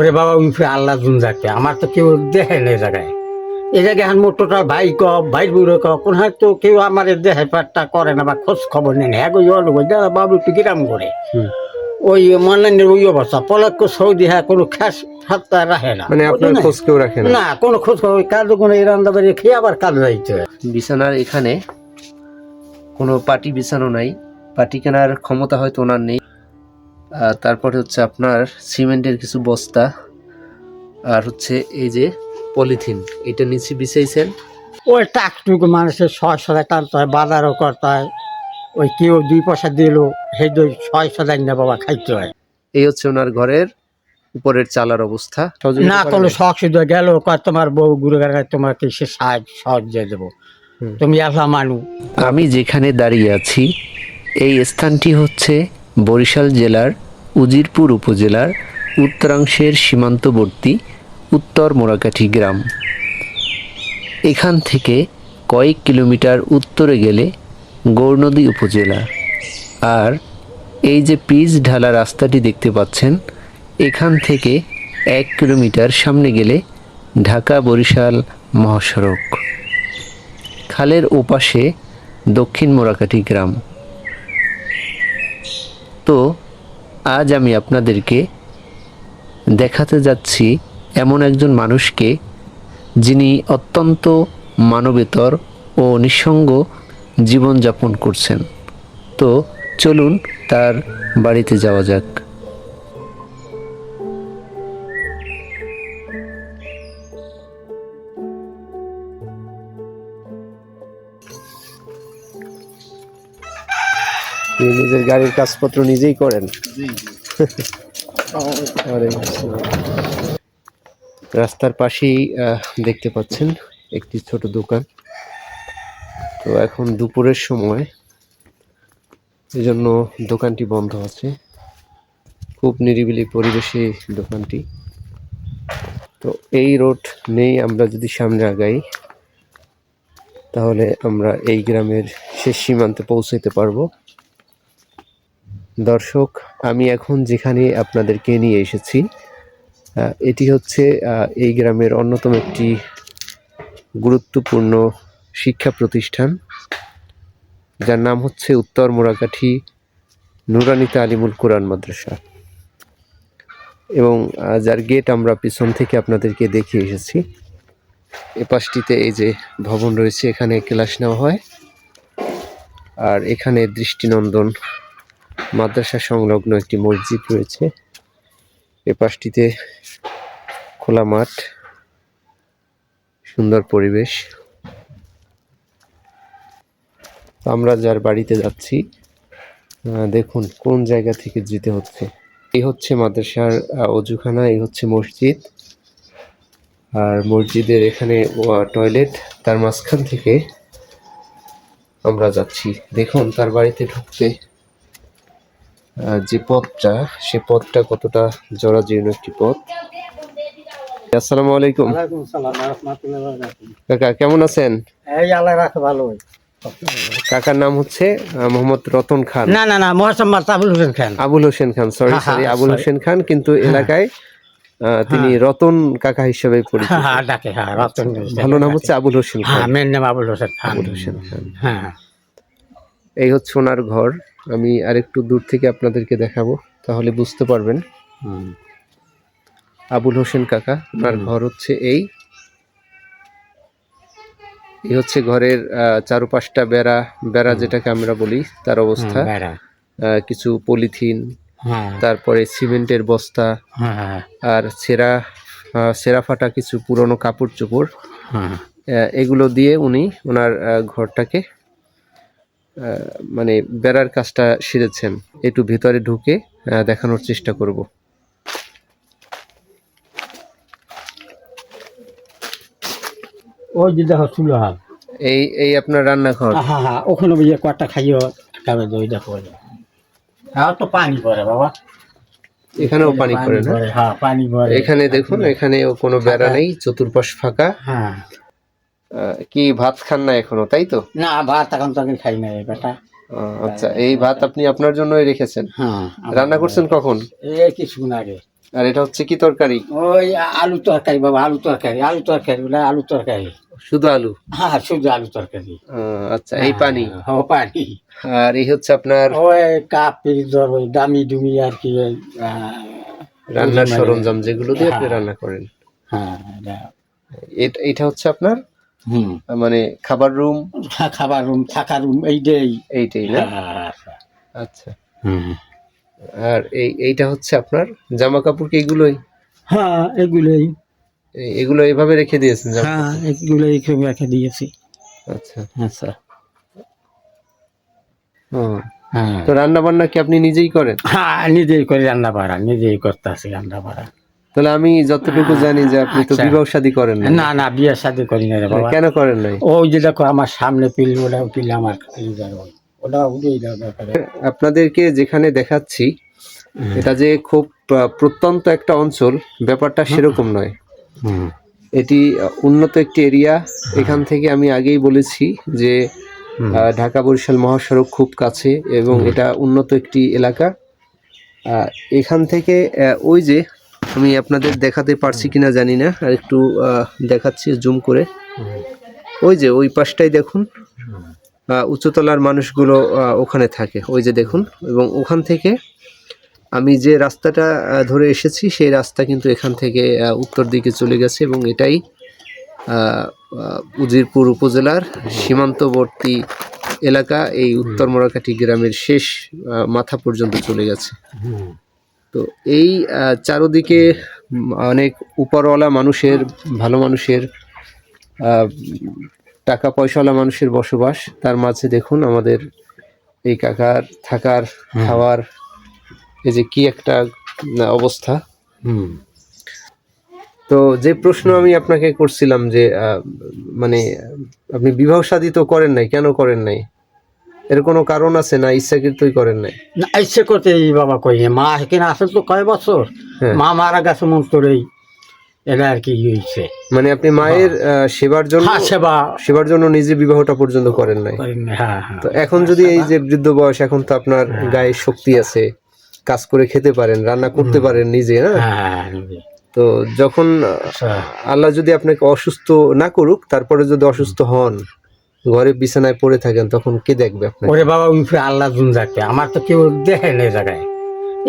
ওরে বাবা উঠে আল্লাহ জুন যাকে। আমার তো কেউ দেখে না জায়গায়। এই জায়গায় এখন মোটরটা ভাই ক ভাই বুড়ো ক কোন হয়তো কেউ আমার দেহে পাট্টা করে না বা খোঁজ খবর নেই। হ্যাঁ গো ইয়ে গো দাদা বাবু একটু কিরাম করে। ওই মনলাইনের ওই অবস্থা। পলক্ষ সৌদি হ্যাঁ কোনো খাস হাত্তা রাখে না। মানে আপনার খোঁজ কেউ রাখে না? না কোনো খোঁজ খবর কাজ কোনো এই রান্না বাড়ি খেয়ে আবার কাজ যাইতে বিছানার এখানে কোনো পার্টি বিছানো নাই। পার্টি কেনার ক্ষমতা হয়তো ওনার নেই। তারপরে হচ্ছে আপনার সিমেন্টের কিছু বস্তা আর হচ্ছে এই যে পলিথিন এটা নিচে বিছাইছেন? ওই টাকটুকু মানুষের ছয় সদায় টানতে হয় বাজারও করতে হয়। ওই কেউ দুই পয়সা দিল সেই দুই ছয় সদায় না বাবা খাইতে হয়। এই হচ্ছে ওনার ঘরের উপরের চালার অবস্থা। না কোনো শখ শুধু গেল তোমার বউ গেলে তোমাকে সে সাহায্য সাহায্য দেবো। তুমি আসা মানু। আমি যেখানে দাঁড়িয়ে আছি এই স্থানটি হচ্ছে বরিশাল জেলার উজিরপুর উপজেলার উত্তরাংশের সীমান্তবর্তী উত্তর মোরাকাঠি গ্রাম। এখান থেকে কয়েক কিলোমিটার উত্তরে গেলে গৌরনদী উপজেলা। আর এই যে পিচ ঢালা রাস্তাটি দেখতে পাচ্ছেন, এখান থেকে এক কিলোমিটার সামনে গেলে ঢাকা বরিশাল মহাসড়ক। খালের ওপাশে দক্ষিণ মোরাকাঠি গ্রাম। তো আজ আমি আপনাদেরকে দেখাতে যাচ্ছি এমন একজন মানুষকে যিনি অত্যন্ত মানবেতর ও নিঃসঙ্গ জীবনযাপন করছেন। তো চলুন তার বাড়িতে যাওয়া যাক। নিজের গাড়ির কাজপত্র নিজেই করেন। রাস্তার পাশেই দেখতে পাচ্ছেন একটি ছোট দোকান। তো এখন দুপুরের সময় এজন্য দোকানটি বন্ধ আছে। খুব নিরিবিলি পরিবেশে দোকানটি। তো এই রোড নেই আমরা যদি সামনে আগাই তাহলে আমরা এই গ্রামের শেষ সীমান্তে পৌঁছাতে পারব। দর্শক, আমি এখন যেখানে আপনাদেরকে নিয়ে এসেছি এটি হচ্ছে এই গ্রামের অন্যতম একটি গুরুত্বপূর্ণ শিক্ষা প্রতিষ্ঠান, যার নাম হচ্ছে উত্তর মোরাকাঠি নুরানিতা আলিমুল কোরআন মাদ্রাসা। এবং যার গেট আমরা পিছন থেকে আপনাদেরকে দেখিয়ে এসেছি। এ পাশটিতে এই যে ভবন রয়েছে, এখানে ক্লাস নেওয়া হয়। আর এখানে দৃষ্টিনন্দন মাদ্রাসা সংলগ্ন একটি মসজিদ রয়েছে। এ পাশটিতে খোলা মাঠ, সুন্দর পরিবেশ। আমরা যার বাড়িতে যাচ্ছি দেখুন কোন জায়গা থেকে যেতে হচ্ছে। এই হচ্ছে মাদ্রাসার অজুখানা এই হচ্ছে মসজিদ। আর মসজিদের এখানে টয়লেট, তার মাঝখান থেকে আমরা যাচ্ছি। দেখুন তার বাড়িতে ঢুকতে যে পথটা সে পথটা কতটা জরাজীর্ণ একটি পথ। আসসালামু আলাইকুম। কাকা কেমন আছেন? এই আল্লাহ রাখে ভালো। কাকার নাম হচ্ছে মোহাম্মদ রতন খান। না না না মোহাম্মদ আবুল হোসেন খান। আবুল হোসেন খান সরি হ্যাঁ, সরি হ্যাঁ, আবুল sorry. হোসেন খান কিন্তু এলাকায় আহ, তিনি রতন কাকা হিসেবে পরিচিত। হ্যাঁ হ্যাঁ ডাকে হ্যাঁ রতন ভালো নাম হচ্ছে আবুল হোসেন হ্যাঁ খান মেন নাম আবুল হোসেন খান। আবুল হোসেন খান। হ্যাঁ। এই হচ্ছে ওনার ঘর। আমি আরেকটু দূর থেকে আপনাদেরকে দেখাবো তাহলে বুঝতে পারবেন। আবুল হোসেন কাকা ওনার ঘর হচ্ছে এই। এই হচ্ছে ঘরের চারপাশটা বেড়া বেড়া যেটাকে আমরা বলি তার অবস্থা। কিছু পলিথিন হ্যাঁ। তারপরে সিমেন্টের বস্তা হ্যাঁ হ্যাঁ আর ছেঁড়া আহ, ছেঁড়া ফাটা কিছু পুরনো কাপড় চোপড় এগুলো দিয়ে উনি ওনার ঘরটাকে মানে বেড়ার কাজটা সেরেছেন। একটু ভিতরে ঢুকে দেখানোর চেষ্টা করব। ওই যে দেখো চুলো হাল এই এই আপনার রান্নাঘর? হ্যাঁ হ্যাঁ ওখানে বুঝে কটা খাইও খাবে দই দেখো। হ্যাঁ তো পানি পড়ে বাবা। এখানেও পানি পড়ে না? হ্যাঁ পানি পড়ে। এখানে দেখুন এখানে কোনো বেড়া নেই চতুর্পাশ ফাঁকা। হ্যাঁ। কি ভাত খান না এখনও তাই তো? না ভাত এখন তখন খাই না বেটা। আচ্ছা এই ভাত আপনি আপনার জন্যই রেখেছেন? হ্যাঁ রান্না করছেন কখন? এই কিছুক্ষণ আগে। আর এটা হচ্ছে কি তরকারি? ওই আলু তরকারি বাবা আলু তরকারি আলু তরকারি ওটা আলু তরকারি। শুধু আলু? হ্যাঁ শুধু আলু তরকারি। আচ্ছা এই পানি? হ্যাঁ পানি। আর এই হচ্ছে আপনার? ওই কাপ ধর ওই দামি দুমি আর কি রান্নার মানে- সরঞ্জাম যেগুলো দিয়ে আপনি হ্যাঁ। রান্না করেন। হ্যাঁ এটা- এটা হচ্ছে আপনার? মানে খাবার রুম? খাবার রুম থাকার রুম এইটাই। এইটাই না? হ্যাঁ, আচ্ছা। হুম। আর এই এইটা হচ্ছে আপনার জামা কাপড় কি এগুলোই? হ্যাঁ এগুলোই। এগুলো এভাবে রেখে দিয়েছেন হ্যাঁ এগুলোই খুব রেখে দিয়েছি। আচ্ছা। আচ্ছা। হ্যাঁ। তো রান্না বান্না কি আপনি নিজেই করেন? হ্যাঁ নিজেই করে রান্না বাড়া নিজেই করতে আসি রান্না বাড়া তাহলে আমি যতটুকু জানি যে আপনি তো আচ্ছা। বিবাহ শাদী করেন না না না বিয়ের সাথে করি না বাবা। কেন করেন নাই? ওই যে দেখো আমার সামনে পিল ওটা পিল আমার। ওটা যাবে আপনাদেরকে যেখানে দেখাচ্ছি এটা যে খুব প্রত্যন্ত একটা অঞ্চল ব্যাপারটা সেরকম নয়। এটি উন্নত একটি এরিয়া। এখান থেকে আমি আগেই বলেছি যে। ঢাকা বরিশাল মহাসড়ক খুব কাছে এবং এটা উন্নত একটি এলাকা। আহ, এখান থেকে ওই যে আমি আপনাদের দেখাতে পারছি কিনা জানি না, আর একটু দেখাচ্ছি জুম করে। ওই যে, ওই পাশটাই দেখুন উচ্চতলার মানুষগুলো ওখানে থাকে। ওই যে দেখুন, এবং ওখান থেকে আমি যে রাস্তাটা ধরে এসেছি, সেই রাস্তা কিন্তু এখান থেকে উত্তর দিকে চলে গেছে, এবং এটাই উজিরপুর উপজেলার সীমান্তবর্তী এলাকা। এই উত্তর মোড়াকাঠি গ্রামের শেষ মাথা পর্যন্ত চলে গেছে। তো এই চারদিকে অনেক উপরওয়ালা মানুষের ভালো মানুষের টাকা পয়সাওয়ালা মানুষের বসবাস। তার মাঝে দেখুন আমাদের এই কাকার থাকার খাওয়ার এই যে কি একটা অবস্থা। হুম। তো যে প্রশ্ন আমি আপনাকে করছিলাম যে মানে আপনি বিবাহ শাদী তো করেন নাই কেন করেন নাই? এর কোনো কারণ আছে না? ইচ্ছাকৃতই করেন নাই? না ইচ্ছে করতে এই বাবা কই মা এখানে আসে তো কয় বছর? হ্যাঁ। মা মারা গেছে মন তোরেই এটা আর কি হয়েছে? মানে আপনি মায়ের সেবার জন্য হ্যাঁ সেবা। সেবার জন্য নিজে বিবাহটা পর্যন্ত করেন নাই। করি হ্যাঁ তো এখন যদি এই যে বৃদ্ধ বয়স এখন তো আপনার গায়ে শক্তি আছে কাজ করে খেতে পারেন রান্না করতে পারেন নিজে না হ্যাঁ। তো যখন আচ্ছা। আল্লাহ যদি আপনাকে অসুস্থ না করুক তারপরে যদি অসুস্থ হন ঘরে বিছানায় পড়ে থাকেন তখন কে দেখবে ওরে বাবা উঠে আল্লাহ জুন যাকে। আমার তো কেউ দেখে না এই জায়গায়।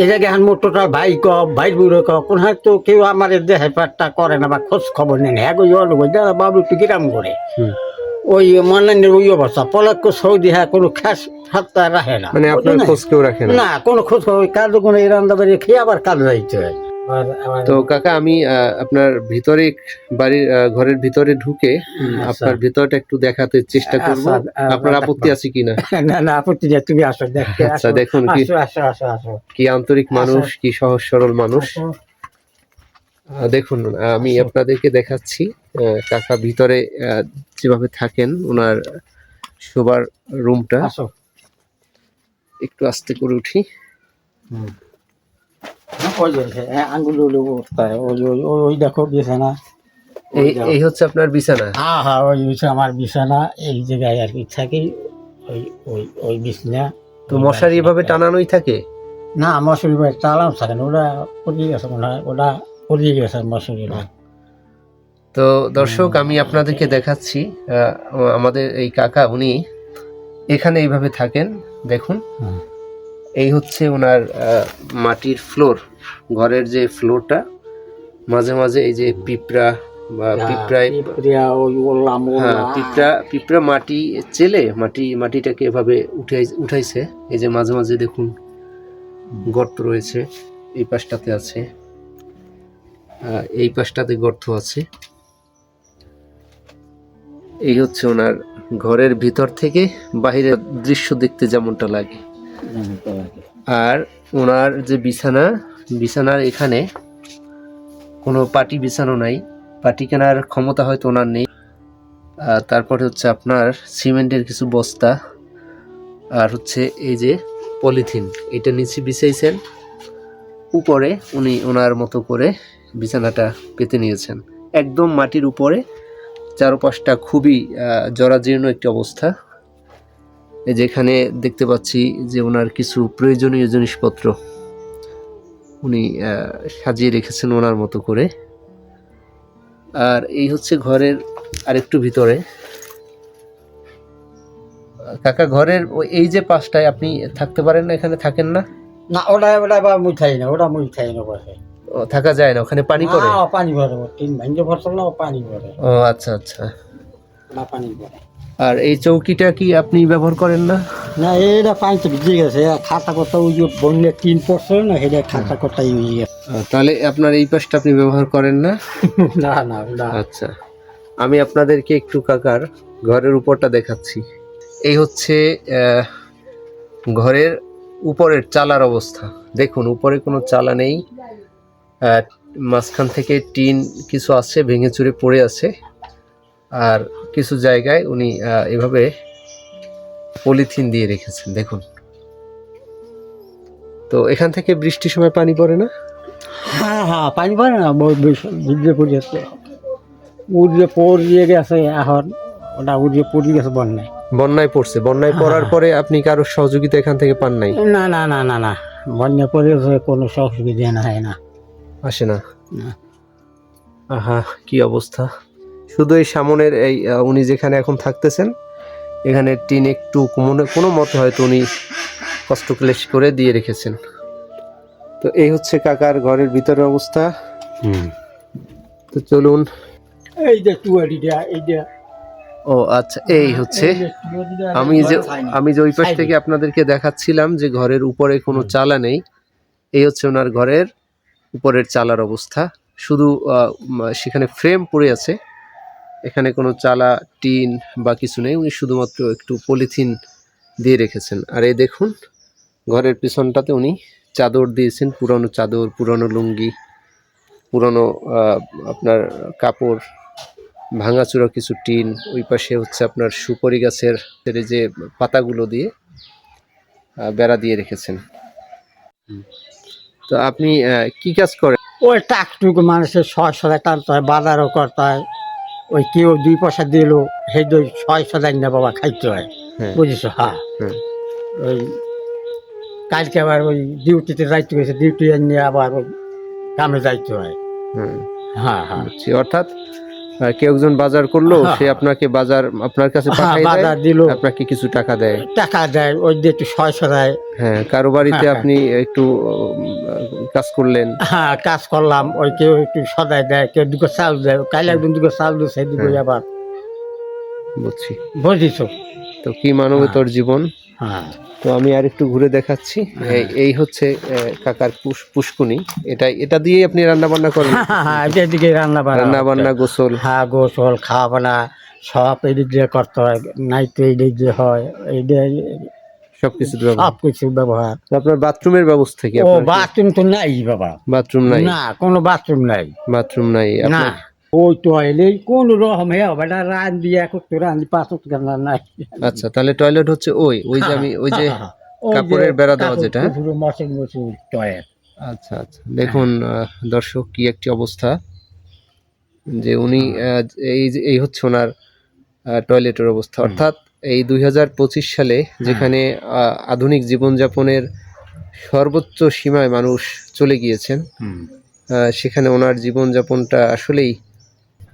এই জায়গায় এখন মোটরটা ভাই ক ভাই বুড়ো ক কোন তো কেউ আমার দেহে পাটটা করে না বা খোঁজ খবর নেই হ্যাঁ গো জল গো দাদা বাবু একটু কিরাম করে। ওই মনের ওই অবস্থা। পলক্ষ সৌদি হ্যাঁ কোনো খাস হাতটা রাখে না। মানে আপনার? খোঁজ কেউ রাখে না? কোনো খোঁজ খবর কাজ কোনো এই রান্না বাড়ি খেয়ে আবার কাজ যাইতে হয়। তো কাকা আমি আপনার ভিতরে বাড়ির ঘরের ভিতরে ঢুকে আচ্ছা। আপনার ভিতরটা একটু দেখাতে চেষ্টা করব। আচ্ছা, আপনার আপত্তি আছে কিনা? না না আপত্তি নেই তুমি আসো আচ্ছা, দেখুন কি- কি আন্তরিক মানুষ কি সহজ সরল মানুষ। দেখুন আমি আপনাদেরকে দেখাচ্ছি কাকা ভিতরে আহ, যেভাবে থাকেন ওনার শোবার রুমটা। একটু আস্তে করে উঠি। অবস্থায় ওই ওই বিছানা এই এই হচ্ছে আপনার বিছানা? হ্যাঁ হ্যাঁ ওই হচ্ছে আমার বিছানা এই জায়গায় আর কি ওই ওই ওই বিছনা তো মশারি এভাবে টানানোই থাকে? না থাকে না গেছে তো দর্শক, আমি আপনাদেরকে দেখাচ্ছি আমাদের এই কাকা, উনি এখানে এইভাবে থাকেন, দেখুন। এই হচ্ছে ওনার আহ, মাটির ফ্লোর। ঘরের যে ফ্লোরটা মাঝে মাঝে এই যে পিঁপড়া বা পিঁপড়ায় পিঁপড়া ওই ওলাম হ্যাঁ পিঁপড়া পিঁপড়া মাটি চেলে মাটি মাটিটাকে এভাবে উঠাই উঠাইছে। এই যে মাঝে মাঝে দেখুন গর্ত রয়েছে এই পাশটাতে আছে। এই পাশটাতে গর্ত আছে। এই হচ্ছে ওনার ঘরের ভিতর থেকে বাহিরের দৃশ্য দেখতে যেমনটা লাগে। আর ওনার যে বিছানা, বিছানার এখানে কোনো পাটি বিছানো নাই। পাটি কেনার ক্ষমতা হয়তো ওনার নেই। আর তারপরে হচ্ছে আপনার সিমেন্টের কিছু বস্তা। আর হচ্ছে এই যে পলিথিন, এটা নিচে বিছাইছেন। উপরে উনি ওনার মতো করে বিছানাটা পেতে নিয়েছেন। একদম মাটির উপরে, চারপাশটা খুবই জরাজীর্ণ একটি অবস্থা। যেখানে দেখতে পাচ্ছি যে ওনার কিছু প্রয়োজনীয় জিনিসপত্র উনি সাজিয়ে রেখেছেন ওনার মতো করে। আর এই হচ্ছে ঘরের আরেকটু ভিতরে। কাকা ঘরের এই যে পাশটায় আপনি থাকতে পারেন না এখানে থাকেন না? না ওটা ওটা বা মুই থাই না ওটা মুই থাই না বসে। ও, থাকা যায় না ওখানে পানি পড়ে? পানি ও তিন ভাঙ্গে ফসল না পানি ভরে। ও আচ্ছা আচ্ছা। ওটা পানি ভরে। আর এই চৌকিটা কি আপনি ব্যবহার করেন না? না এটা তো ভিজে গেছে। খাতা করতে ওই যে বন্যে তিন পড়ছে না সেটা খাতা করতে ইউজ গেছে তাহলে আপনার এই পাশটা আপনি ব্যবহার করেন না? না না ওটা আচ্ছা। আমি আপনাদেরকে একটু কাকার ঘরের উপরটা দেখাচ্ছি। এই হচ্ছে ঘরের উপরের চালার অবস্থা। দেখুন উপরে কোনো চালা নেই। মাঝখান থেকে টিন কিছু আছে ভেঙে চুরে পড়ে আছে। আর কিছু জায়গায় উনি এভাবে পলিথিন দিয়ে রেখেছেন দেখুন। তো এখান থেকে বৃষ্টির সময় পানি পড়ে না? হ্যাঁ হ্যাঁ পানি পড়ে না ভিজে পড়ে গেছে উড়ে পড়িয়ে গেছে এখন ওটা উড়ে পড়ে গেছে বন্যায়। বন্যায় পড়ছে বন্যায় পড়ার পরে আপনি কারোর সহযোগিতা এখান থেকে পান নাই? না না না না না বন্যা পড়ে কোনো অসুবিধা না হয় না। আসে না। আহা কি অবস্থা? শুধু এই সামনের এই উনি যেখানে এখন থাকতেছেন এখানে টিন একটু মনে কোনো মতে হয়তো উনি কষ্ট ক্লেশ করে দিয়ে রেখেছেন। তো এই হচ্ছে কাকার ঘরের ভিতরের অবস্থা। তো চলুন। এই যে টুয়ারিটা ও আচ্ছা এই হচ্ছে। আমি যে আমি যে ওই পাশ থেকে আপনাদেরকে দেখাচ্ছিলাম যে ঘরের উপরে কোনো চালা নেই এই হচ্ছে ওনার ঘরের উপরের চালার অবস্থা। শুধু সেখানে ফ্রেম পড়ে আছে। এখানে কোনো চালা, টিন বা কিছু নেই। উনি শুধুমাত্র একটু পলিথিন দিয়ে রেখেছেন। আর এই দেখুন, ঘরের পিছনটাতে উনি চাদর দিয়েছেন, পুরনো চাদর, পুরনো লুঙ্গি, পুরনো আপনার কাপড়, ভাঙাচোরা কিছু টিন, ওই পাশে হচ্ছে আপনার সুপারি গাছের যে পাতাগুলো দিয়ে বেড়া দিয়ে রেখেছেন। তো আপনি কি কাজ করেন? ওই টাকটুকু মানুষের সদায় টানতে হয়, বাজারও করতে হয়। ওই কেউ দুই পয়সা দিল সেই দুই ছয় সদাই না বাবা খাইতে হয় হ্যাঁ। বুঝেছ হ্যাঁ। ওই কালকে আবার ওই ডিউটিতে যাইতে গেছে ডিউটি নিয়ে আবার ওই কামে যাইতে হয় হ্যাঁ হ্যাঁ বুঝছি। অর্থাৎ কেউ একজন বাজার করল হ্যাঁ, সে আপনাকে বাজার আপনার কাছে হ্যাঁ দেয় বাজার দিল। আপনাকে কিছু টাকা দেয়। টাকা দেয় ওই দিয়ে একটু সয় সদায় হ্যাঁ কারও বাড়িতে হ্যাঁ, আপনি একটু কাজ করলেন। হ্যাঁ কাজ করলাম ওই কেউ একটু সদায় দেয় কেউ দুটো চাল দেয় কাল একদিন দুটো চাল দিচ্ছে দুটো। আবার। বুঝছি। বুঝিছো? তো কি মানবতর জীবন? হ্যাঁ। তো আমি আর একটু ঘুরে দেখাচ্ছি। এই- এই হচ্ছে কাকার পুষ- পুষ্কুনি। এটা এটা দিয়েই আপনি রান্না বান্না করেন? হ্যাঁ হ্যাঁ রান্না বান্না রান্না বান্না গোসল? হ্যাঁ গোসল খাওয়া বানা সব এদিক দিয়ে করতে হয়। নাই তো এদিক দিয়ে হয় এই দিয়ে সবকিছু সব ব্যবহার। আপনার বাথরুমের ব্যবস্থা কি ও বাথরুম তো নাই বাবা। বাথরুম নাই? না কোনো বাথরুম নাই। বাথরুম নাই। না। ওই টয়লেট কোন রকম হে বেটা রান দিয়ে তো রান দিয়ে পাঁচ নাই আচ্ছা তাহলে টয়লেট হচ্ছে ওই ওই যে আমি ওই যে হ্যাঁ, ওই যে কাপড়ের বেড়া দেওয়া যেটা, হ্যাঁ? পুরো মশক মশক টয়লেট। আচ্ছা আচ্ছা দেখুন দর্শক কি একটি অবস্থা। যে উনি এই যে- এই হচ্ছে ওনার টয়লেটের অবস্থা। অর্থাৎ এই দুই হাজার পঁচিশ সালে যেখানে আধুনিক জীবনযাপনের সর্বোচ্চ সীমায় মানুষ চলে গিয়েছেন সেখানে ওনার জীবনযাপনটা আসলেই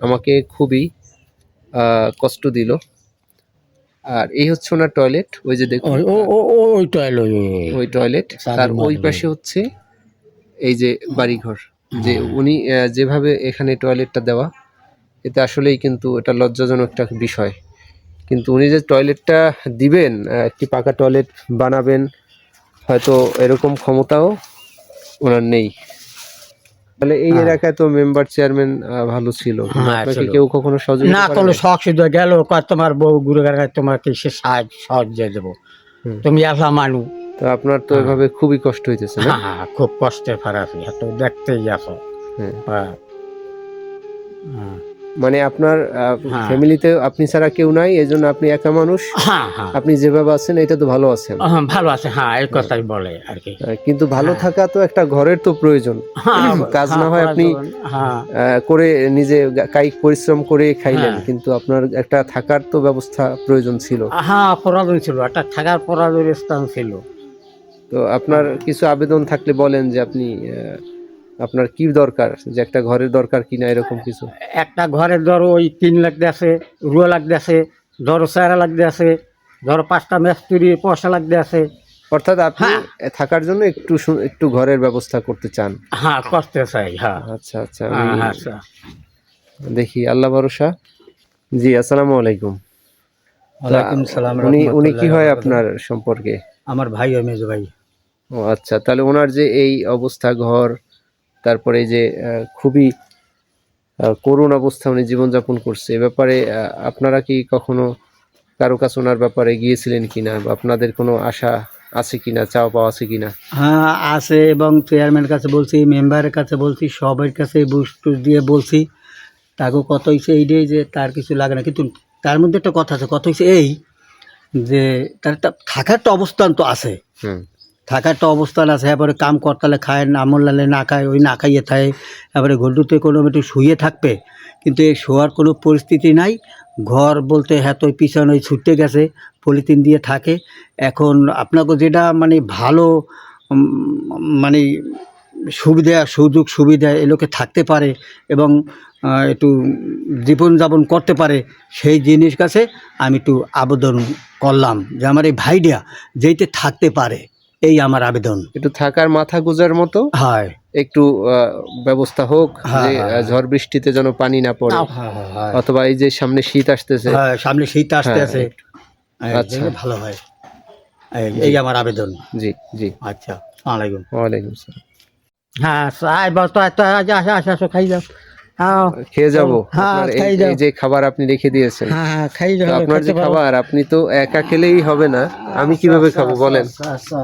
আমাকে খুবই কষ্ট দিল। আর এই হচ্ছে ওনার টয়লেট ওই যে দেখুন। ওই ও- ও- ও- ওই টয়লেট ওই টয়লেট তার ওই পাশে হচ্ছে এই যে বাড়িঘর। যে উনি যেভাবে এখানে টয়লেটটা দেওয়া এতে আসলেই কিন্তু এটা লজ্জাজনক একটা বিষয়। কিন্তু উনি যে টয়লেটটা দিবেন একটি পাকা টয়লেট বানাবেন হয়তো এরকম ক্ষমতাও ওনার নেই। তাহলে এই হ্যাঁ। এলাকায় তো মেম্বার চেয়ারম্যান ভালো ছিল। হ্যাঁ, আপনাকে কেউ কখনো সহযোগিতা না কোনো শুধু গেল তোমার বউ গেলে তোমাকে সে সাহায্য সাহায্য দেবো। তুমি আসা মানু। তো আপনার তো হ্যাঁ। এভাবে খুবই কষ্ট হইতেছে না? হ্যাঁ খুব কষ্টের ফারাক এত দেখতেই আসো। হ্যাঁ। মানে আপনার। ফ্যামিলিতে আপনি ছাড়া কেউ নাই এই জন্য আপনি একা মানুষ। হ্যাঁ হ্যাঁ। আপনি যেভাবে আছেন এটা তো ভালো আছেন। হ্যাঁ, ভালো আছে হ্যাঁ এই কথাই বলে আর কি। কিন্তু ভালো। থাকা তো একটা ঘরের তো প্রয়োজন। কাজ না হ্যাঁ, আপনি করে নিজে কায়িক পরিশ্রম করে খাইলেন। কিন্তু আপনার একটা থাকার তো ব্যবস্থা প্রয়োজন ছিল। হ্যাঁ প্রয়োজন ছিল একটা থাকার প্রয়োজন স্থান ছিল। তো আপনার কিছু আবেদন থাকলে বলেন যে আপনি আপনার কি দরকার? যে একটা ঘরের দরকার কিনা এরকম কিছু? একটা ঘরের ধরো ওই তিন লাখ আছে রুয়া লাগতে আছে ধরো চারা লাগতে আছে ধরো পাঁচটা মেস্তুরি পয়সা লাগতে আছে। অর্থাৎ আপনি হ্যাঁ। থাকার জন্য একটু একটু ঘরের ব্যবস্থা করতে চান। হ্যাঁ করতে চাই হ্যাঁ। আচ্ছা আচ্ছা। হ্যাঁ আমি আচ্ছা। দেখি আল্লাহ ভরসা। জি আসসালামু আলাইকুম। ওয়ালাইকুম সালাম উনি উনি কি হয় আপনার সম্পর্কে? আমার ভাই হয় মেজো ভাই। ও আচ্ছা তাহলে ওনার যে এই অবস্থা ঘর তারপরে যে খুবই করুণ অবস্থা উনি জীবনযাপন করছে। এ ব্যাপারে আপনারা কি কখনো কারও কাছে ওনার ব্যাপারে গিয়েছিলেন কিনা বা আপনাদের কোনো আশা আছে কিনা চাওয়া পাওয়া আছে কিনা? হ্যাঁ আছে এবং চেয়ারম্যানের কাছে বলছি মেম্বারের কাছে বলছি সবার কাছে বুস টুস দিয়ে বলছি তাকেও কত হয়েছে এইটাই যে তার কিছু লাগে না। কিন্তু তার মধ্যে একটা কথা আছে কত হয়েছে এই যে তার একটা থাকার একটা অবস্থান তো আছে। হুম। থাকার তো অবস্থান আছে এবারে কাম করতালে খায় না লালে না খায়, ওই না খাইয়ে থাকে এবারে ঘন্টুতে কোনো একটু শুয়ে থাকবে, কিন্তু এই শোয়ার কোনো পরিস্থিতি নাই, ঘর বলতে হ্যাঁ তো পিছনে ওই ছুটতে গেছে, পলিথিন দিয়ে থাকে, এখন আপনাকে যেটা মানে ভালো মানে সুবিধা, সুযোগ সুবিধা এ লোকে থাকতে পারে এবং একটু জীবনযাপন করতে পারে, সেই জিনিস কাছে আমি একটু আবেদন করলাম, যে আমার এই ভাইডিয়া যেইতে থাকতে পারে। এই আমার আবেদন। একটু থাকার মাথা গুজার মতো? হয়। একটু ব্যবস্থা হোক হ্যাঁ, যে হ্যাঁ, ঝড় বৃষ্টিতে যেন পানি না পড়ে। হ্যাঁ, অথবা এই যে সামনে শীত আসতেছে। হ্যাঁ, সামনে শীত আসতে হ্যাঁ, আচ্ছা। আচ্ছা ভালো হয়। এই- আমার আবেদন। জি জি। আচ্ছা আলাইকুম। ওয়ালাইকুম আসসালাম। হ্যাঁ আয় বস তো তো আসো খাই যাও। হ্যাঁ খেয়ে যাব। হ্যাঁ, আপনার এই- যে খাবার আপনি রেখে দিয়েছেন। হ্যাঁ হ্যাঁ আপনার যে খাবার আপনি তো একা খেলেই হবে না। আমি কীভাবে খাব আচ্ছা, বলেন? আচ্ছা, আচ্ছা।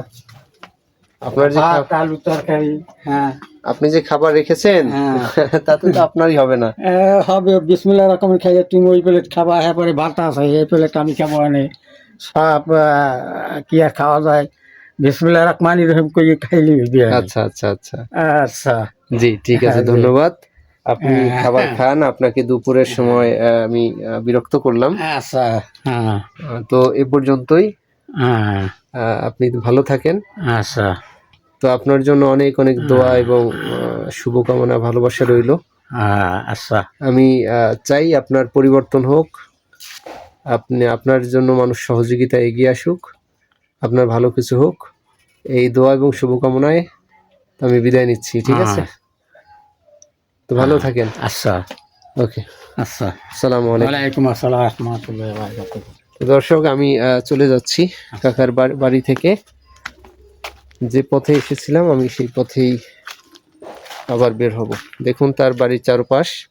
আপনার যে আলু তরকারি হ্যাঁ। আপনি যে খাবার রেখেছেন হ্যাঁ। তাতে তো আপনারই হবে না। হবে বিসমিল্লা রকমের খাই তুমি ওই প্লেট খাবা হ্যাঁ পরে ভাত আছে এই প্লেট আমি খাব আনে সব কি আর খাওয়া যায়? বিসমিল্লা রহমান রহিম করে খাইলি আচ্ছা আচ্ছা আচ্ছা। আচ্ছা। জি ঠিক আছে হ্যাঁ, ধন্যবাদ। আপনি হ্যাঁ, খাবার হ্যাঁ। খান আপনাকে দুপুরের সময় আমি বিরক্ত করলাম। আচ্ছা হ্যাঁ। তো এ পর্যন্তই। হ্যাঁ। আপনি ভালো থাকেন। আচ্ছা। তো আপনার জন্য অনেক অনেক দোয়া এবং শুভকামনা ভালোবাসা রইল। হ্যাঁ, আচ্ছা। আমি চাই আপনার পরিবর্তন হোক। আপনি আপনার জন্য মানুষ সহযোগিতা এগিয়ে আসুক। আপনার ভালো কিছু হোক। এই দোয়া এবং শুভকামনায় আমি বিদায় নিচ্ছি ঠিক আছে? হ্যাঁ। ভালো থাকেন। আচ্ছা। ওকে। আচ্ছা। আসসালামু আলাইকুম। আসসালাম রহমতুল্লাহ। দর্শক আমি চলে যাচ্ছি কাকার বাড়ি- বাড়ি থেকে। যে পথে এসেছিলাম আমি সেই পথেই আবার বের হব। দেখুন তার বাড়ির চারপাশ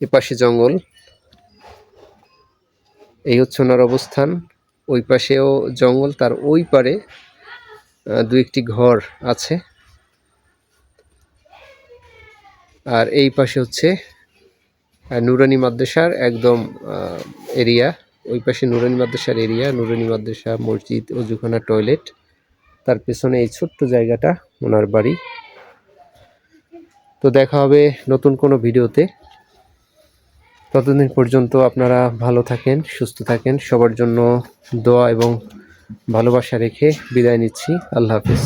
এপাশে জঙ্গল। এই হচ্ছে ওনার অবস্থান। ওই পাশেও জঙ্গল তার ওই পারে দু একটি ঘর আছে। আর এই পাশে হচ্ছে নুরানি মাদ্রাসার একদম এরিয়া। ওই পাশে নুরানি মাদ্রাসার এরিয়া, নুরানি মাদ্রাসা, মসজিদ, অজুখানা, টয়লেট। তার পেছনে এই ছোট্ট জায়গাটা, ওনার বাড়ি। তো দেখা হবে নতুন কোনো ভিডিওতে। ততদিন পর্যন্ত আপনারা ভালো থাকেন, সুস্থ থাকেন। সবার জন্য দোয়া এবং ভালোবাসা রেখে বিদায় নিচ্ছি। আল্লাহ হাফিজ।